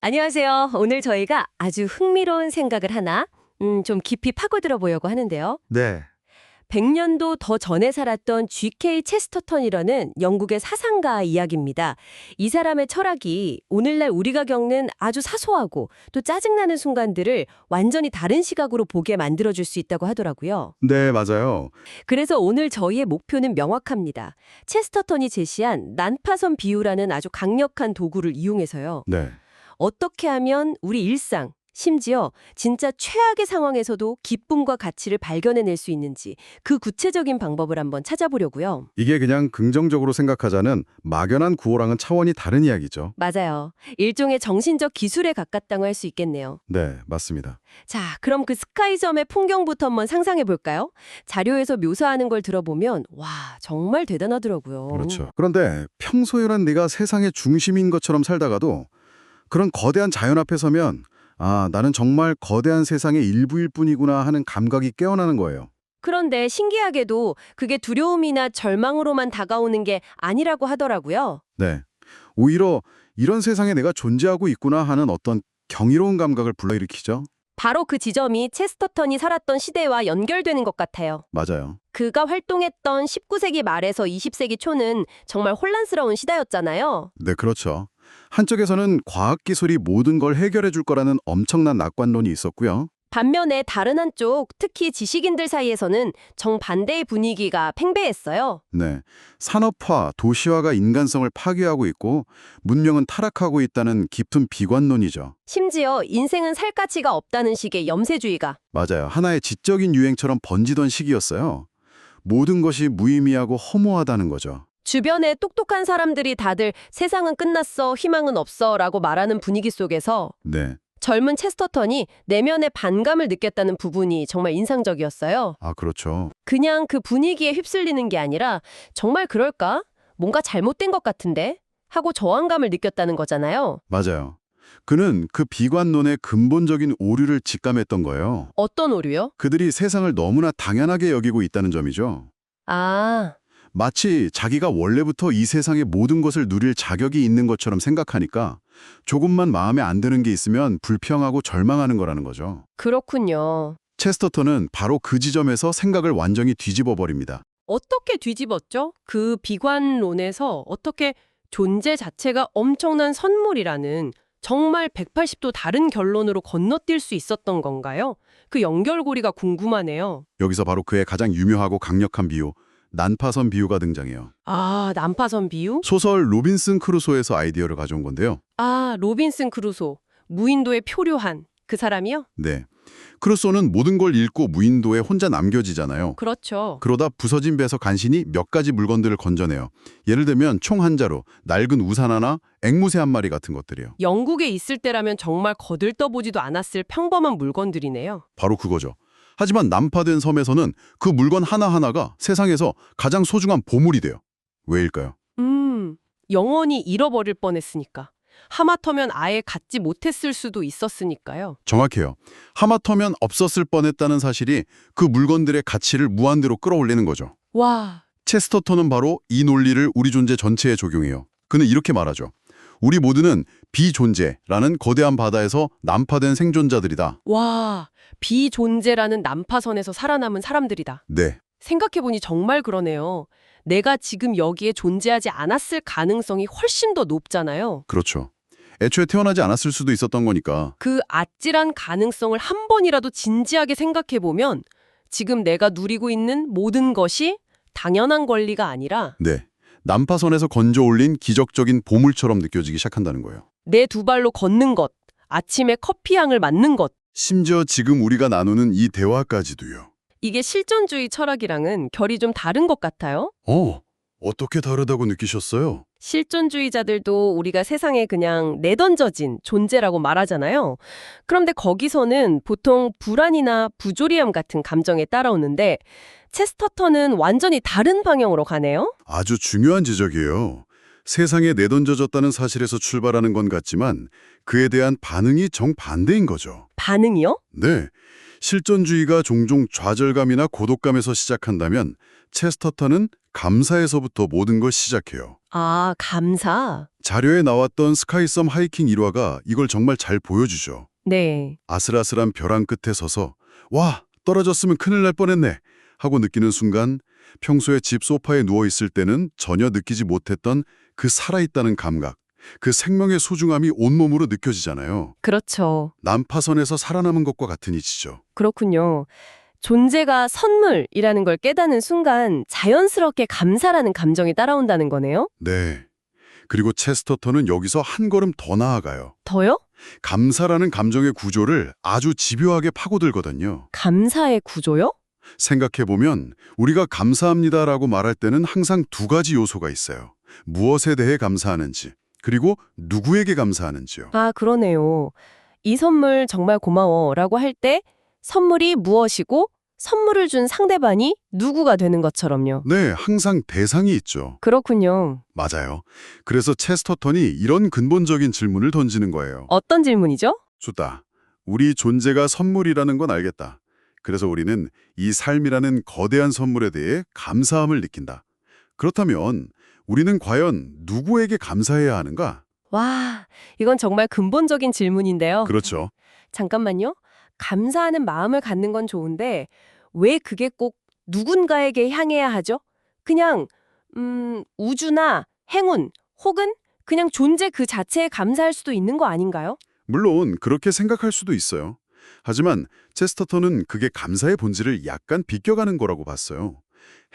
안녕하세요. 오늘 저희가 아주 흥미로운 생각을 하나 음, 좀 깊이 파고들어 보려고 하는데요. 네. 100년도 더 전에 살았던 G.K. 체스터턴이라는 영국의 사상가 이야기입니다. 이 사람의 철학이 오늘날 우리가 겪는 아주 사소하고 또 짜증나는 순간들을 완전히 다른 시각으로 보게 만들어줄 수 있다고 하더라고요. 네, 맞아요. 그래서 오늘 저희의 목표는 명확합니다. 체스터턴이 제시한 난파선 비유라는 아주 강력한 도구를 이용해서요. 네. 어떻게 하면 우리 일상, 심지어 진짜 최악의 상황에서도 기쁨과 가치를 발견해낼 수 있는지 그 구체적인 방법을 한번 찾아보려고요. 이게 그냥 긍정적으로 생각하자는 막연한 구호랑은 차원이 다른 이야기죠. 맞아요. 일종의 정신적 기술에 가깝다고 할 수 있겠네요. 네, 맞습니다. 자, 그럼 그 스카이점의 풍경부터 한번 상상해 볼까요? 자료에서 묘사하는 걸 들어보면 와, 정말 대단하더라고요. 그렇죠. 그런데 평소에는 내가 세상의 중심인 것처럼 살다가도 그런 거대한 자연 앞에 서면 아, 나는 정말 거대한 세상의 일부일 뿐이구나 하는 감각이 깨어나는 거예요. 그런데 신기하게도 그게 두려움이나 절망으로만 다가오는 게 아니라고 하더라고요. 네. 오히려 이런 세상에 내가 존재하고 있구나 하는 어떤 경이로운 감각을 불러일으키죠. 바로 그 지점이 체스터턴이 살았던 시대와 연결되는 것 같아요. 맞아요. 그가 활동했던 19세기 말에서 20세기 초는 정말 혼란스러운 시대였잖아요. 네, 그렇죠. 한쪽에서는 과학기술이 모든 걸 해결해 줄 거라는 엄청난 낙관론이 있었고요. 반면에 다른 한쪽, 특히 지식인들 사이에서는 정반대의 분위기가 팽배했어요. 네. 산업화, 도시화가 인간성을 파괴하고 있고 문명은 타락하고 있다는 깊은 비관론이죠. 심지어 인생은 살 가치가 없다는 식의 염세주의가. 맞아요. 하나의 지적인 유행처럼 번지던 시기였어요. 모든 것이 무의미하고 허무하다는 거죠. 주변에 똑똑한 사람들이 다들 세상은 끝났어, 희망은 없어 라고 말하는 분위기 속에서 네. 젊은 체스터턴이 내면의 반감을 느꼈다는 부분이 정말 인상적이었어요. 아, 그렇죠. 그냥 그 분위기에 휩쓸리는 게 아니라 정말 그럴까? 뭔가 잘못된 것 같은데? 하고 저항감을 느꼈다는 거잖아요. 맞아요. 그는 그 비관론의 근본적인 오류를 직감했던 거예요. 어떤 오류요? 그들이 세상을 너무나 당연하게 여기고 있다는 점이죠. 아, 마치 자기가 원래부터 이 세상의 모든 것을 누릴 자격이 있는 것처럼 생각하니까 조금만 마음에 안 드는 게 있으면 불평하고 절망하는 거라는 거죠. 그렇군요. 체스터턴은 바로 그 지점에서 생각을 완전히 뒤집어 버립니다. 어떻게 뒤집었죠? 그 비관론에서 어떻게 존재 자체가 엄청난 선물이라는 정말 180도 다른 결론으로 건너뛸 수 있었던 건가요? 그 연결고리가 궁금하네요. 여기서 바로 그의 가장 유명하고 강력한 비유, 난파선 비유가 등장해요. 아, 난파선 비유? 소설 로빈슨 크루소에서 아이디어를 가져온 건데요. 아, 로빈슨 크루소. 무인도의 표류한 그 사람이요? 네. 크루소는 모든 걸 잃고 무인도에 혼자 남겨지잖아요. 그렇죠. 그러다 부서진 배에서 간신히 몇 가지 물건들을 건져내요. 예를 들면 총 한 자루, 낡은 우산 하나, 앵무새 한 마리 같은 것들이요. 영국에 있을 때라면 정말 거들떠보지도 않았을 평범한 물건들이네요. 바로 그거죠. 하지만 난파된 섬에서는 그 물건 하나하나가 세상에서 가장 소중한 보물이 돼요. 왜일까요? 음, 영원히 잃어버릴 뻔했으니까. 하마터면 아예 갖지 못했을 수도 있었으니까요. 정확해요. 하마터면 없었을 뻔했다는 사실이 그 물건들의 가치를 무한대로 끌어올리는 거죠. 와, 체스터턴은 바로 이 논리를 우리 존재 전체에 적용해요. 그는 이렇게 말하죠. 우리 모두는 비존재라는 거대한 바다에서 난파된 생존자들이다. 와, 비존재라는 난파선에서 살아남은 사람들이다. 네, 생각해보니 정말 그러네요. 내가 지금 여기에 존재하지 않았을 가능성이 훨씬 더 높잖아요. 그렇죠. 애초에 태어나지 않았을 수도 있었던 거니까. 그 아찔한 가능성을 한 번이라도 진지하게 생각해보면 지금 내가 누리고 있는 모든 것이 당연한 권리가 아니라 네, 난파선에서 건져 올린 기적적인 보물처럼 느껴지기 시작한다는 거예요. 내 두 발로 걷는 것, 아침에 커피향을 맡는 것, 심지어 지금 우리가 나누는 이 대화까지도요. 이게 실존주의 철학이랑은 결이 좀 다른 것 같아요. 어, 어떻게 다르다고 느끼셨어요? 실존주의자들도 우리가 세상에 그냥 내던져진 존재라고 말하잖아요. 그런데 거기서는 보통 불안이나 부조리함 같은 감정에 따라오는데 체스터턴은 완전히 다른 방향으로 가네요. 아주 중요한 지적이에요. 세상에 내던져졌다는 사실에서 출발하는 건 같지만 그에 대한 반응이 정반대인 거죠. 반응이요? 네. 실존주의가 종종 좌절감이나 고독감에서 시작한다면 체스터턴은 감사에서부터 모든 걸 시작해요. 아, 감사. 자료에 나왔던 스카이섬 하이킹 1화가 이걸 정말 잘 보여주죠. 네. 아슬아슬한 벼랑 끝에 서서 와 떨어졌으면 큰일 날 뻔했네 하고 느끼는 순간 평소에 집 소파에 누워있을 때는 전혀 느끼지 못했던 그 살아있다는 감각, 그 생명의 소중함이 온몸으로 느껴지잖아요. 그렇죠. 난파선에서 살아남은 것과 같은 이치죠. 그렇군요. 존재가 선물이라는 걸 깨닫는 순간 자연스럽게 감사라는 감정이 따라온다는 거네요. 네. 그리고 체스터턴은 여기서 한 걸음 더 나아가요. 더요? 감사라는 감정의 구조를 아주 집요하게 파고들거든요. 감사의 구조요? 생각해보면 우리가 감사합니다라고 말할 때는 항상 두 가지 요소가 있어요. 무엇에 대해 감사하는지, 그리고 누구에게 감사하는지요. 아, 그러네요. 이 선물 정말 고마워 라고 할 때 선물이 무엇이고 선물을 준 상대방이 누구가 되는 것처럼요. 네, 항상 대상이 있죠. 그렇군요. 맞아요. 그래서 체스터턴이 이런 근본적인 질문을 던지는 거예요. 어떤 질문이죠? 좋다. 우리 존재가 선물이라는 건 알겠다. 그래서 우리는 이 삶이라는 거대한 선물에 대해 감사함을 느낀다. 그렇다면 우리는 과연 누구에게 감사해야 하는가? 와, 이건 정말 근본적인 질문인데요. 그렇죠. 잠깐만요. 감사하는 마음을 갖는 건 좋은데 왜 그게 꼭 누군가에게 향해야 하죠? 그냥 음, 우주나 행운 혹은 그냥 존재 그 자체에 감사할 수도 있는 거 아닌가요? 물론 그렇게 생각할 수도 있어요. 하지만 체스터턴은 그게 감사의 본질을 약간 비껴가는 거라고 봤어요.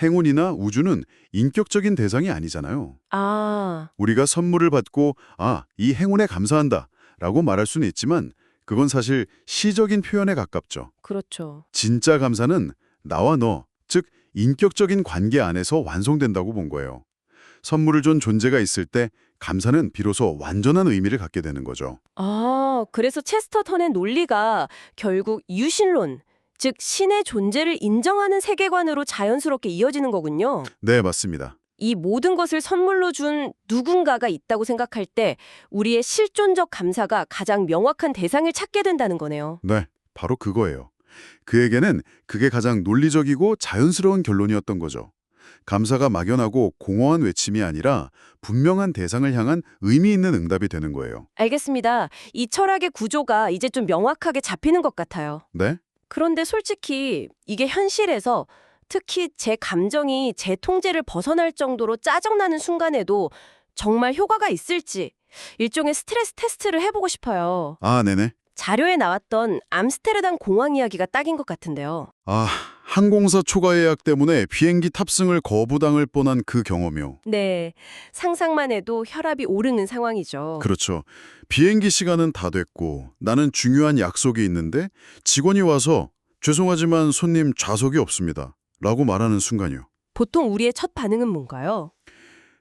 행운이나 우주는 인격적인 대상이 아니잖아요. 아, 우리가 선물을 받고 아, 이 행운에 감사한다 라고 말할 수는 있지만 그건 사실 시적인 표현에 가깝죠. 그렇죠. 진짜 감사는 나와 너, 즉 인격적인 관계 안에서 완성된다고 본 거예요. 선물을 준 존재가 있을 때 감사는 비로소 완전한 의미를 갖게 되는 거죠. 아, 그래서 체스터턴의 논리가 결국 유신론, 즉 신의 존재를 인정하는 세계관으로 자연스럽게 이어지는 거군요. 네, 맞습니다. 이 모든 것을 선물로 준 누군가가 있다고 생각할 때 우리의 실존적 감사가 가장 명확한 대상을 찾게 된다는 거네요. 네, 바로 그거예요. 그에게는 그게 가장 논리적이고 자연스러운 결론이었던 거죠. 감사가 막연하고 공허한 외침이 아니라 분명한 대상을 향한 의미 있는 응답이 되는 거예요. 알겠습니다. 이 철학의 구조가 이제 좀 명확하게 잡히는 것 같아요. 네? 그런데 솔직히 이게 현실에서 특히 제 감정이 제 통제를 벗어날 정도로 짜증나는 순간에도 정말 효과가 있을지 일종의 스트레스 테스트를 해보고 싶어요. 아, 네네. 자료에 나왔던 암스테르담 공항 이야기가 딱인 것 같은데요. 아, 항공사 초과 예약 때문에 비행기 탑승을 거부당할 뻔한 그 경험이요. 네, 상상만 해도 혈압이 오르는 상황이죠. 그렇죠. 비행기 시간은 다 됐고 나는 중요한 약속이 있는데 직원이 와서 죄송하지만 손님 좌석이 없습니다. 라고 말하는 순간이요. 보통 우리의 첫 반응은 뭔가요?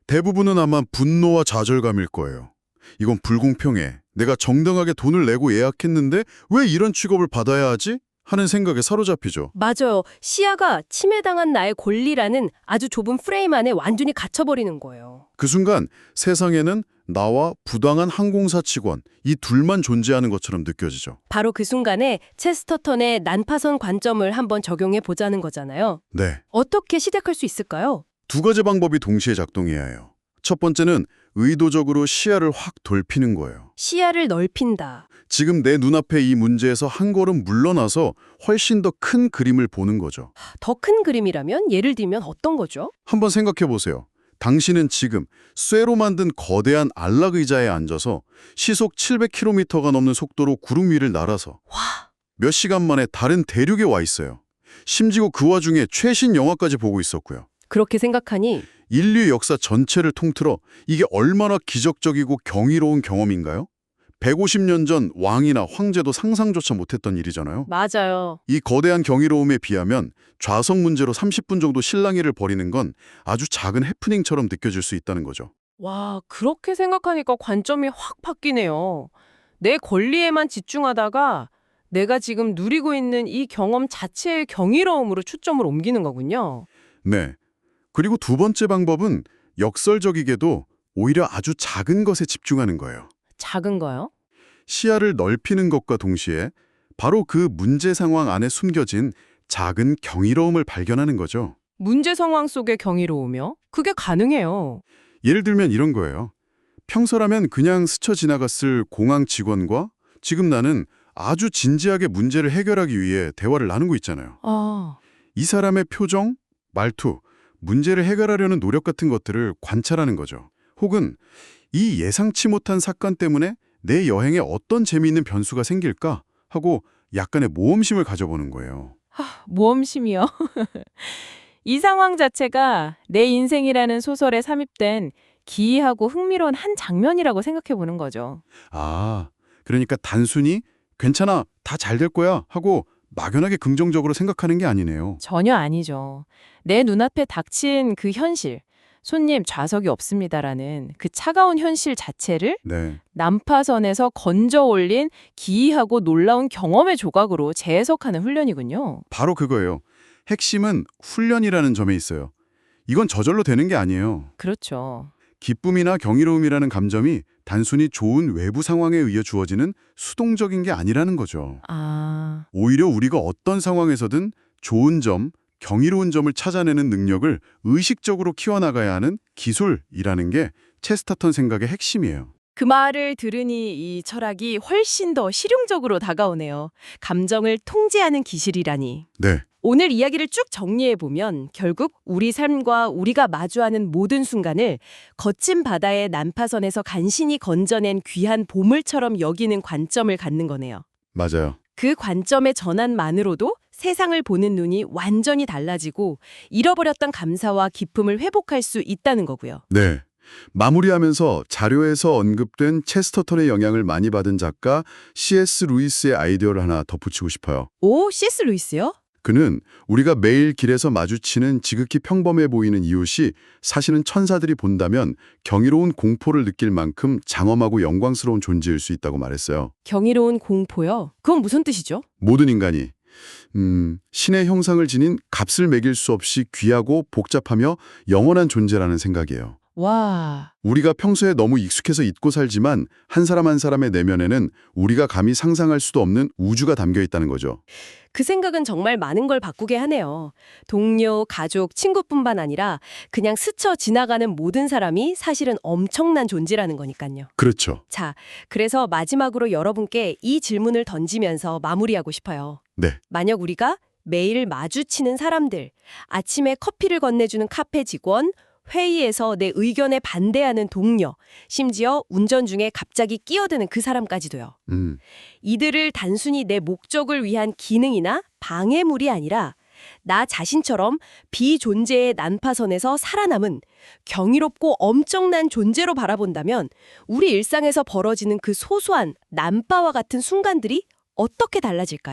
대부분은 아마 분노와 좌절감일 거예요. 이건 불공평해. 내가 정당하게 돈을 내고 예약했는데 왜 이런 취급을 받아야 하지? 하는 생각에 사로잡히죠. 맞아요. 시야가 침해당한 나의 권리라는 아주 좁은 프레임 안에 완전히 갇혀버리는 거예요. 그 순간 세상에는 나와 부당한 항공사 직원 이 둘만 존재하는 것처럼 느껴지죠. 바로 그 순간에 체스터턴의 난파선 관점을 한번 적용해 보자는 거잖아요. 네. 어떻게 시작할 수 있을까요? 두 가지 방법이 동시에 작동해야 해요. 첫 번째는 의도적으로 시야를 확 돌피는 거예요. 시야를 넓힌다. 지금 내 눈앞에 이 문제에서 한 걸음 물러나서 훨씬 더 큰 그림을 보는 거죠. 더 큰 그림이라면 예를 들면 어떤 거죠? 한번 생각해 보세요. 당신은 지금 쇠로 만든 거대한 안락 의자에 앉아서 시속 700km가 넘는 속도로 구름 위를 날아서 와, 몇 시간 만에 다른 대륙에 와 있어요. 심지어 그 와중에 최신 영화까지 보고 있었고요. 그렇게 생각하니 인류 역사 전체를 통틀어 이게 얼마나 기적적이고 경이로운 경험인가요? 150년 전 왕이나 황제도 상상조차 못했던 일이잖아요. 맞아요. 이 거대한 경이로움에 비하면 좌석 문제로 30분 정도 실랑이를 벌이는 건 아주 작은 해프닝처럼 느껴질 수 있다는 거죠. 와, 그렇게 생각하니까 관점이 확 바뀌네요. 내 권리에만 집중하다가 내가 지금 누리고 있는 이 경험 자체의 경이로움으로 초점을 옮기는 거군요. 네. 그리고 두 번째 방법은 역설적이게도 오히려 아주 작은 것에 집중하는 거예요. 작은 거요? 시야를 넓히는 것과 동시에 바로 그 문제 상황 안에 숨겨진 작은 경이로움을 발견하는 거죠. 문제 상황 속에 경이로우며 그게 가능해요. 예를 들면 이런 거예요. 평소라면 그냥 스쳐 지나갔을 공항 직원과 지금 나는 아주 진지하게 문제를 해결하기 위해 대화를 나누고 있잖아요. 아, 이 사람의 표정, 말투, 문제를 해결하려는 노력 같은 것들을 관찰하는 거죠. 혹은 이 예상치 못한 사건 때문에 내 여행에 어떤 재미있는 변수가 생길까 하고 약간의 모험심을 가져보는 거예요. 모험심이요. 이 상황 자체가 내 인생이라는 소설에 삽입된 기이하고 흥미로운 한 장면이라고 생각해 보는 거죠. 아, 그러니까 단순히 괜찮아, 다 잘 될 거야 하고 막연하게 긍정적으로 생각하는 게 아니네요. 전혀 아니죠. 내 눈앞에 닥친 그 현실, 손님 좌석이 없습니다라는 그 차가운 현실 자체를 네, 난파선에서 건져 올린 기이하고 놀라운 경험의 조각으로 재해석하는 훈련이군요. 바로 그거예요. 핵심은 훈련이라는 점에 있어요. 이건 저절로 되는 게 아니에요. 그렇죠. 기쁨이나 경이로움이라는 감정이 단순히 좋은 외부 상황에 의해 주어지는 수동적인 게 아니라는 거죠. 아, 오히려 우리가 어떤 상황에서든 좋은 점, 경이로운 점을 찾아내는 능력을 의식적으로 키워나가야 하는 기술이라는 게 체스타턴 생각의 핵심이에요. 그 말을 들으니 이 철학이 훨씬 더 실용적으로 다가오네요. 감정을 통제하는 기술이라니. 네, 오늘 이야기를 쭉 정리해 보면 결국 우리 삶과 우리가 마주하는 모든 순간을 거친 바다의 난파선에서 간신히 건져낸 귀한 보물처럼 여기는 관점을 갖는 거네요. 맞아요. 그 관점의 전환만으로도 세상을 보는 눈이 완전히 달라지고 잃어버렸던 감사와 기쁨을 회복할 수 있다는 거고요. 네. 마무리하면서 자료에서 언급된 체스터턴의 영향을 많이 받은 작가 C.S. 루이스의 아이디어를 하나 덧붙이고 싶어요. 오, C.S. 루이스요? 그는 우리가 매일 길에서 마주치는 지극히 평범해 보이는 이웃이 사실은 천사들이 본다면 경이로운 공포를 느낄 만큼 장엄하고 영광스러운 존재일 수 있다고 말했어요. 경이로운 공포요. 그건 무슨 뜻이죠? 모든 인간이 음, 신의 형상을 지닌 값을 매길 수 없이 귀하고 복잡하며 영원한 존재라는 생각이에요. 와, 우리가 평소에 너무 익숙해서 잊고 살지만 한 사람 한 사람의 내면에는 우리가 감히 상상할 수도 없는 우주가 담겨 있다는 거죠. 그 생각은 정말 많은 걸 바꾸게 하네요. 동료, 가족, 친구뿐만 아니라 그냥 스쳐 지나가는 모든 사람이 사실은 엄청난 존재라는 거니까요. 그렇죠. 자, 그래서 마지막으로 여러분께 이 질문을 던지면서 마무리하고 싶어요. 네. 만약 우리가 매일 마주치는 사람들, 아침에 커피를 건네주는 카페 직원, 회의에서 내 의견에 반대하는 동료, 심지어 운전 중에 갑자기 끼어드는 그 사람까지도요. 음, 이들을 단순히 내 목적을 위한 기능이나 방해물이 아니라 나 자신처럼 비존재의 난파선에서 살아남은 경이롭고 엄청난 존재로 바라본다면 우리 일상에서 벌어지는 그 소소한 난파와 같은 순간들이 어떻게 달라질까요?